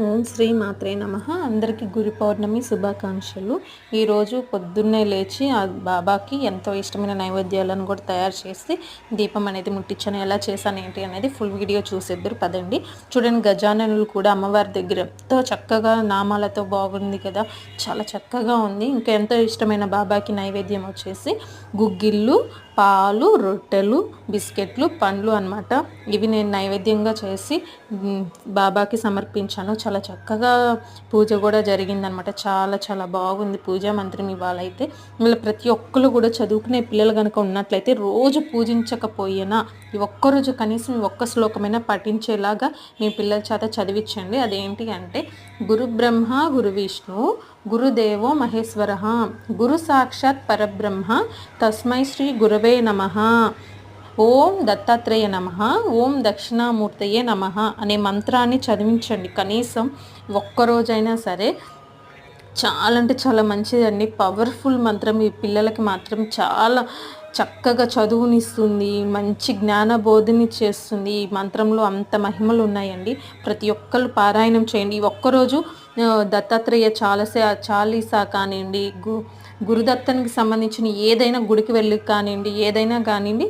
ఓం శ్రీ మాత్రే నమ. అందరికీ గురు పౌర్ణమి శుభాకాంక్షలు. ఈరోజు పొద్దున్నే లేచి ఆ బాబాకి ఎంతో ఇష్టమైన నైవేద్యాలను కూడా తయారు చేసి దీపం అనేది ముట్టించాను. ఎలా చేశాను ఏంటి అనేది ఫుల్ వీడియో చూసేద్దరు పదండి. చూడండి గజాననులు కూడా అమ్మవారి దగ్గర ఎంతో చక్కగా నామాలతో బాగుంది కదా. చాలా చక్కగా ఉంది. ఇంకా ఎంతో ఇష్టమైన బాబాకి నైవేద్యం వచ్చేసి గుగ్గిళ్ళు పాలు రొట్టెలు బిస్కెట్లు పండ్లు అనమాట ఇవి నేను నైవేద్యంగా చేసి బాబాకి సమర్పించాను. చాలా చక్కగా పూజ కూడా జరిగిందనమాట. చాలా చాలా బాగుంది పూజా మంత్రం ఇవాళైతే. మళ్ళీ ప్రతి ఒక్కరు కూడా చదువుకునే పిల్లలు కనుక ఉన్నట్లయితే రోజు పూజించకపోయినా ఈ ఒక్కరోజు కనీసం ఒక్క శ్లోకమైనా పఠించేలాగా మీ పిల్లల చేత చదివించండి. అదేంటి అంటే గురు బ్రహ్మ గురు విష్ణు గురుదేవో మహేశ్వర గురు సాక్షాత్ పరబ్రహ్మ తస్మై శ్రీ గురవే నమ. ఓం దత్తాత్రేయ నమ ఓం దక్షిణామూర్తయే నమ అనే మంత్రాన్ని చదివించండి. కనీసం ఒక్కరోజైనా సరే చాలా అంటే చాలా మంచిదండి. పవర్ఫుల్ మంత్రం. ఈ పిల్లలకి మాత్రం చాలా చక్కగా చదువునిస్తుంది మంచి జ్ఞానబోధిని చేస్తుంది. ఈ మంత్రంలో అంత మహిమలు ఉన్నాయండి ప్రతి ఒక్కరు పారాయణం చేయండి. ఒక్కరోజు దత్తాత్రేయ చాలసే చాలీసా కానివ్వండి గు గురుదత్తనికి సంబంధించిన ఏదైనా గుడికి వెళ్ళి కానివ్వండి ఏదైనా కానివ్వండి